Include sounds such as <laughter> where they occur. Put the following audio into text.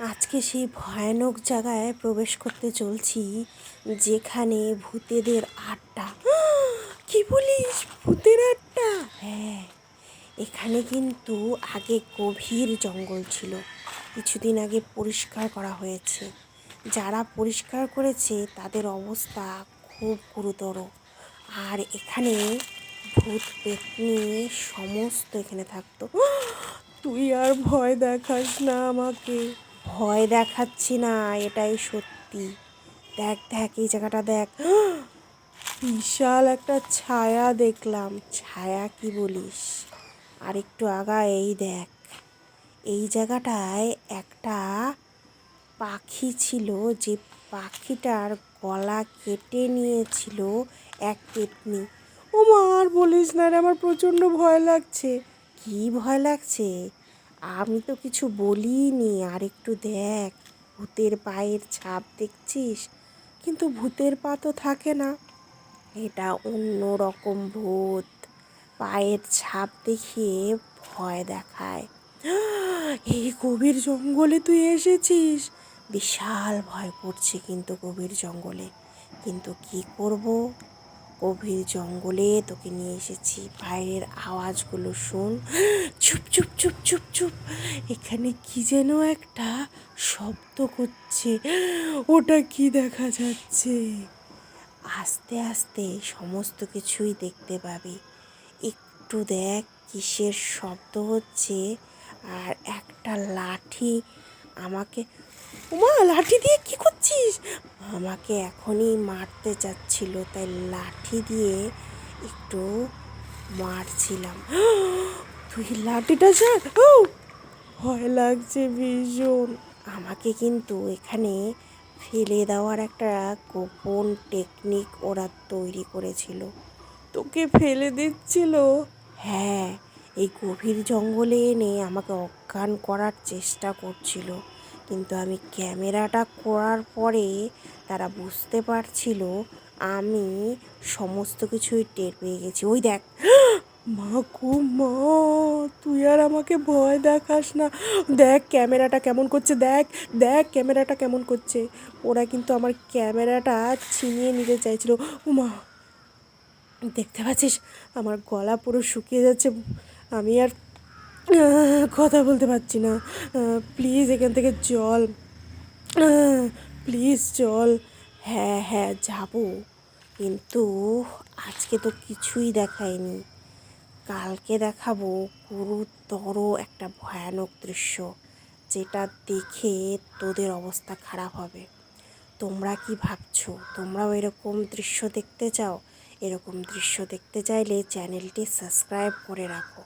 আজকে সেই ভয়ানক জায়গায় প্রবেশ করতে চলছি, যেখানে ভূতেদের আড্ডা। <gasps> কি বলিস? ভূতের আড্ডা? হ্যাঁ এখানে কিন্তু আগে গভীর জঙ্গল ছিল। কিছুদিন আগে পরিষ্কার করা হয়েছে। যারা পরিষ্কার করেছে, তাদের অবস্থা খুব গুরুতর। আর এখানে ভূত, পেতনি সমস্ত এখানে থাকতো। <gasps> তুই আর ভয় দেখাস না আমাকে। ভয় দেখাচ্ছি না, এটাই সত্যি। দেখ দেখ, এই জায়গাটা দেখ। <gasps> বিশাল একটা ছায়া দেখলাম। ছায়া কি বলিস? আর একটু আগা এই দেখ। এই জায়গাটায় একটা পাখি ছিল যে পাখিটার গলা কেটে নিয়েছিল এক পেতনি। ও মা আর বলিস না রে, আমার প্রচণ্ড ভয় লাগছে। কি ভয় লাগছে? আমি তো কিছু বলিনি, আর একটু দেখ। ভূতের পায়ের ছাপ দেখছিস? কিন্তু ভূতের পা তো থাকে না। এটা অন্য রকম ভূত। পায়ের ছাপ দেখিয়ে ভয় দেখায়। <gasps> এই গভীর জঙ্গলে তুই এসেছিস? বিশাল ভয় করছে কিন্তু গভীর জঙ্গলে। কিন্তু কি করব? গভীর জঙ্গলে, তোকে নিয়ে এসেছি। বাইরের আওয়াজগুলো শুন। চুপ চুপ চুপ চুপ চুপ। এখানে কি যেন একটা শব্দ করছে। ওটা কি দেখা যাচ্ছে? আস্তে আস্তে সমস্ত কিছুই দেখতে পাবি। একটু দেখ কিসের শব্দ হচ্ছে। আর একটা লাঠি আমাকে উমা, লাঠি দিয়ে কি করছিস? আমাকে এখনই মারতে চাচ্ছিল, তাই লাঠি দিয়ে একটু মারছিলাম। <gasps> তুই লাঠিটা ছাড়। ভয় লাগছে ভীষণ। আমাকে কিন্তু এখানে ফেলে দেওয়ার একটা গোপন টেকনিক ওরা তৈরি করেছিল। তোকে ফেলে দিচ্ছিল? হ্যাঁ এই গভীর জঙ্গলে এনে আমাকে অজ্ঞান করার চেষ্টা করছিল। কিন্তু আমি ক্যামেরাটা করার পরে তারা বুঝতে পারছিল আমি সমস্ত কিছুই টের পেয়ে গেছি। ওই দেখ, মা গো মা, তুই আর আমাকে ভয় দেখাস না। দেখ ক্যামেরাটা কেমন করছে, দেখ দেখ ক্যামেরাটা কেমন করছে। ওরা কিন্তু আমার ক্যামেরাটা ছিনিয়ে নিতে চাইছিল। মা, দেখতে পাচ্ছিস? আমার গলা পুরো শুকিয়ে যাচ্ছে। আমি আর কথা বলতে পারছি না। প্লিজ এখান থেকে জল প্লিজ চল। হ্যাঁ হ্যাঁ যাব। কিন্তু আজকে তো কিছুই দেখায়নি কালকে দেখাবো গুরুতর একটা ভয়ানক দৃশ্য, যেটা দেখে তোদের অবস্থা খারাপ হবে। তোমরা কি ভাবছ? তোমরাও এরকম দৃশ্য দেখতে চাও? এরকম দৃশ্য দেখতে চাইলে চ্যানেলটি সাবস্ক্রাইব করে রাখো।